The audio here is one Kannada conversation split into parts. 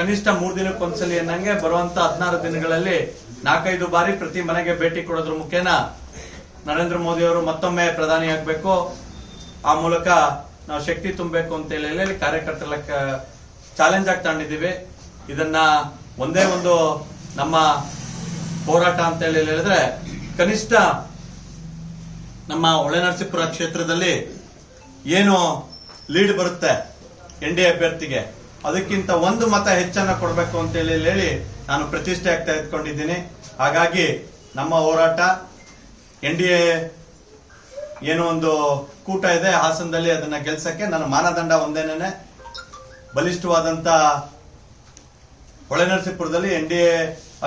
ಕನಿಷ್ಠ ಮೂರ್ ದಿನಕ್ಕೆ ಒಂದ್ಸಲಿ ಅನ್ನಂಗೆ ಬರುವಂತ ಹದಿನಾರು ದಿನಗಳಲ್ಲಿ ನಾಲ್ಕೈದು ಬಾರಿ ಪ್ರತಿ ಮನೆಗೆ ಭೇಟಿ ಕೊಡೋದ್ರ ಮುಖೇನ ನರೇಂದ್ರ ಮೋದಿ ಅವರು ಮತ್ತೊಮ್ಮೆ ಪ್ರಧಾನಿ ಆಗ್ಬೇಕು. ಆ ಮೂಲಕ ನಾವು ಶಕ್ತಿ ತುಂಬಬೇಕು ಅಂತ ಹೇಳಿ ಕಾರ್ಯಕರ್ತರ ಚಾಲೆಂಜ್ ಆಗಿ ತಗೊಂಡಿದ್ದೀವಿ. ಇದನ್ನ ಒಂದೇ ಒಂದು ನಮ್ಮ ಹೋರಾಟ ಅಂತ ಹೇಳಿ ಹೇಳಿದ್ರೆ ಕನಿಷ್ಠ ನಮ್ಮ ಹೊಳೆನರಸೀಪುರ ಕ್ಷೇತ್ರದಲ್ಲಿ ಏನು ಲೀಡ್ ಬರುತ್ತೆ ಎನ್ ಡಿ ಅಭ್ಯರ್ಥಿಗೆ? ಅದಕ್ಕಿಂತ ಒಂದು ಮತ ಹೆಚ್ಚನ್ನ ಕೊಡಬೇಕು ಅಂತ ಹೇಳಿ ಹೇಳಿ ನಾನು ಪ್ರತಿಷ್ಠೆ ಆಗ್ತಾ ಇದ್ಕೊಂಡಿದ್ದೀನಿ ಹಾಗಾಗಿ ನಮ್ಮ ಹೋರಾಟ, ಎನ್ ಡಿ ಎ ಏನು ಒಂದು ಕೂಟ ಇದೆ, ಹಾಸನದಲ್ಲಿ ಅದನ್ನ ಗೆಲ್ಸಕ್ಕೆ ನನ್ನ ಮಾನದಂಡ ಒಂದೇನೇನೆ, ಬಲಿಷ್ಠವಾದಂತ ಹೊಳೆನರಸೀಪುರದಲ್ಲಿ ಎನ್ ಡಿ ಎ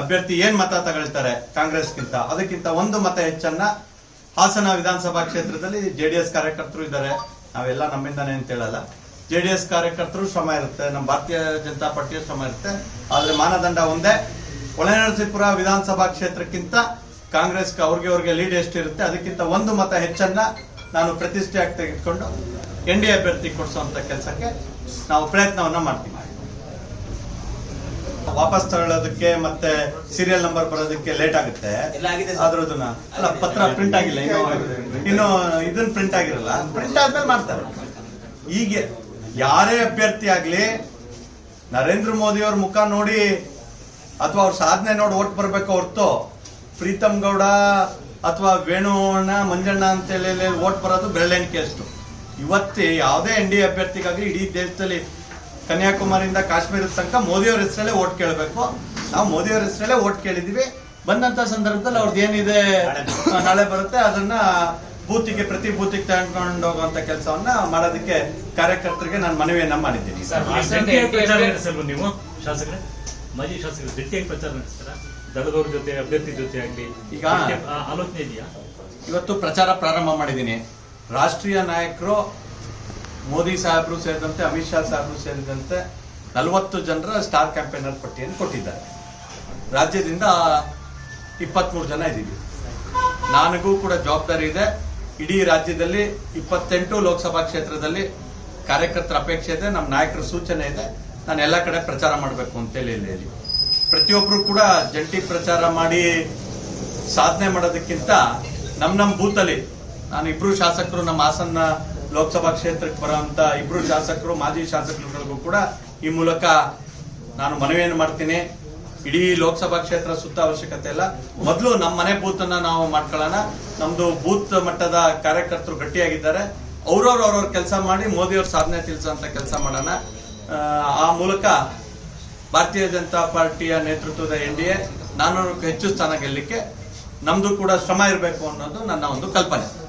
ಅಭ್ಯರ್ಥಿ ಏನ್ ಮತ ತಗೊಳ್ತಾರೆ ಕಾಂಗ್ರೆಸ್ಗಿಂತ? ಅದಕ್ಕಿಂತ ಒಂದು ಮತ ಹೆಚ್ಚನ್ನ ಹಾಸನ ವಿಧಾನಸಭಾ ಕ್ಷೇತ್ರದಲ್ಲಿ ಜೆಡಿಎಸ್ ಕಾರ್ಯಕರ್ತರು ಇದ್ದಾರೆ. ನಾವೆಲ್ಲ ನಮ್ಮಿಂದಾನೆ ಅಂತ ಹೇಳಲ್ಲ. ಜೆಡಿಎಸ್ ಕಾರ್ಯಕರ್ತರು ಶ್ರಮ ಇರುತ್ತೆ ನಮ್ಮ ಭಾರತೀಯ ಜನತಾ ಪಾರ್ಟಿಯ ಶ್ರಮ ಇರುತ್ತೆ. ಆದ್ರೆ ಮಾನದಂಡ ಒಂದೇ ಹೊಳೆನರಸೀಪುರ ವಿಧಾನಸಭಾ ಕ್ಷೇತ್ರಕ್ಕಿಂತ ಕಾಂಗ್ರೆಸ್ ಅವ್ರಿಗೆ ಅವ್ರಿಗೆ ಲೀಡ್ ಎಷ್ಟಿರುತ್ತೆ ಅದಕ್ಕಿಂತ ಒಂದು ಮತ ಹೆಚ್ಚನ್ನ ನಾನು ಪ್ರತಿಷ್ಠೆಯಾಗಿ ತೆಗೆದುಕೊಂಡು ಎನ್ ಡಿ ಅಭ್ಯರ್ಥಿ ಕೊಡಿಸುವಂತ ಕೆಲಸಕ್ಕೆ ನಾವು ಪ್ರಯತ್ನವನ್ನ ಮಾಡ್ತೀವಿ. ವಾಪಸ್ ತಗೊಳ್ಳೋದಕ್ಕೆ ಮತ್ತೆ ಸೀರಿಯಲ್ ನಂಬರ್ ಬರೋದಕ್ಕೆ ಲೇಟ್ ಆಗುತ್ತೆ. ಅದ್ರದನ್ನ ಅಲ್ಲ ಪತ್ರ ಪ್ರಿಂಟ್ ಆಗಿಲ್ಲ ಇನ್ನು ಇನ್ನು ಇದನ್ನ ಪ್ರಿಂಟ್ ಆಗಿರಲ್ಲ. ಪ್ರಿಂಟ್ ಆದ್ಮೇಲೆ ಮಾಡ್ತಾರೆ. ಈಗ ಯಾರೇ ಅಭ್ಯರ್ಥಿ ಆಗ್ಲಿ, ನರೇಂದ್ರ ಮೋದಿ ಅವ್ರ ಮುಖ ನೋಡಿ ಅಥವಾ ಅವ್ರ ಸಾಧನೆ ನೋಡಿ ಓಟ್ ಬರ್ಬೇಕು ಹೊರ್ತು, ಪ್ರೀತಮ್ ಗೌಡ ಅಥವಾ ವೇಣುವಣ್ಣ ಮಂಜಣ್ಣ ಅಂತ ಹೇಳಿ ಓಟ್ ಬರೋದು ಬೆರಳೆಣಿಕೆ ಕೆಸ್ಟು ಇವತ್ತೇ ಯಾವುದೇ ಎನ್ ಡಿ ಅಭ್ಯರ್ಥಿಗಾಗ್ಲಿ ಇಡೀ ದೇಶದಲ್ಲಿ ಕನ್ಯಾಕುಮಾರಿಯಿಂದ ಕಾಶ್ಮೀರದ ತನಕ ಮೋದಿ ಅವ್ರ ಹೆಸರಲ್ಲೇ ಓಟ್ ಕೇಳಬೇಕು. ನಾವು ಮೋದಿ ಅವ್ರ ಹೆಸರಲ್ಲೇ ಓಟ್ ಕೇಳಿದೀವಿ ಬಂದಂತ ಸಂದರ್ಭದಲ್ಲಿ ಅವ್ರದ್ದು ಏನಿದೆ? ನಾಳೆ ಬರುತ್ತೆ. ಅದನ್ನ ಬೂತಿಗೆ ಪ್ರತಿ ಬೂತಿಗೆ ತಗೊಂಡು ಹೋಗುವಂತ ಕೆಲಸವನ್ನ ಮಾಡೋದಕ್ಕೆ ಕಾರ್ಯಕರ್ತರಿಗೆ ನಾನು ಮನವಿಯನ್ನ ಮಾಡಿದ್ದೀನಿ. ನೀವು? ಶಾಸಕರೇ ಮಾಜಿ ಶಾಸಕರು ಗಟ್ಟಿಯಾಗಿ ಪ್ರಚಾರ ನಡೆಸ್ತಾರ? ದಳದವ್ರ ಜೊತೆ ಅಭ್ಯರ್ಥಿ ಜೊತೆ ಆಗ್ಲಿ? ಈಗ- ಆಲೋಚನೆ ಇದೆಯಾ? ಇವತ್ತು ಪ್ರಚಾರ ಪ್ರಾರಂಭ ಮಾಡಿದ್ದೀನಿ. ರಾಷ್ಟ್ರೀಯ ನಾಯಕರು ಮೋದಿ ಸಾಹೇಬರು ಸೇರಿದಂತೆ ಅಮಿತ್ ಶಾ ಸಾಹೇಬರು ಸೇರಿದಂತೆ ನಲವತ್ತು ಜನರ ಸ್ಟಾರ್ ಕ್ಯಾಂಪೇನರ್ ಪಟ್ಟಿಯನ್ನು ಕೊಟ್ಟಿದ್ದಾರೆ. ರಾಜ್ಯದಿಂದ ಇಪ್ಪತ್ಮೂರು ಜನ ಇದ್ದೀವಿ. ನನಗೂ ಕೂಡ ಜವಾಬ್ದಾರಿ ಇದೆ. ಇಡೀ ರಾಜ್ಯದಲ್ಲಿ ಇಪ್ಪತ್ತೆಂಟು ಲೋಕಸಭಾ ಕ್ಷೇತ್ರದಲ್ಲಿ ಕಾರ್ಯಕರ್ತರ ಅಪೇಕ್ಷೆ ಇದೆ, ನಮ್ಮ ನಾಯಕರ ಸೂಚನೆ ಇದೆ. ನಾನು ಎಲ್ಲ ಕಡೆ ಪ್ರಚಾರ ಮಾಡಬೇಕು ಅಂತೇಳಿ ಹೇಳಿ ಪ್ರತಿಯೊಬ್ಬರು ಕೂಡ ಜಂಟಿ ಪ್ರಚಾರ ಮಾಡಿ ಸಾಧನೆ ಮಾಡೋದಕ್ಕಿಂತ ನಮ್ಮ ನಮ್ಮ ಬೂತಲ್ಲಿ, ನಾನು ಇಬ್ರು ಶಾಸಕರು, ನಮ್ಮ ಹಾಸನ ಲೋಕಸಭಾ ಕ್ಷೇತ್ರಕ್ಕೆ ಬರುವಂತ ಇಬ್ರು ಶಾಸಕರು, ಮಾಜಿ ಶಾಸಕರುಗಳಿಗೂ ಕೂಡ ಈ ಮೂಲಕ ನಾನು ಮನವಿಯನ್ನು ಮಾಡ್ತೀನಿ. ಇಡೀ ಲೋಕಸಭಾ ಕ್ಷೇತ್ರ ಸುತ್ತ ಅವಶ್ಯಕತೆ ಇಲ್ಲ. ಮೊದಲು ನಮ್ಮ ಮನೆ ಬೂತ್ ಅನ್ನ ನಾವು ಮಾಡ್ಕೊಳ್ಳೋಣ. ನಮ್ದು ಬೂತ್ ಮಟ್ಟದ ಕಾರ್ಯಕರ್ತರು ಗಟ್ಟಿಯಾಗಿದ್ದಾರೆ. ಅವ್ರವ್ರು ಅವ್ರವ್ರ ಕೆಲಸ ಮಾಡಿ ಮೋದಿ ಅವ್ರ ಸಾಧನೆ ತಿಳಿಸುವಂತ ಕೆಲಸ ಮಾಡೋಣ. ಆ, ಮೂಲಕ ಭಾರತೀಯ ಜನತಾ ಪಾರ್ಟಿಯ ನೇತೃತ್ವದ ಎನ್ ಡಿ ಎ ಹೆಚ್ಚು ಸ್ಥಾನ ಗೆಲ್ಲಲಿಕ್ಕೆ ನಮ್ದು ಕೂಡ ಶ್ರಮ ಇರಬೇಕು ಅನ್ನೋದು ನನ್ನ ಒಂದು ಕಲ್ಪನೆ.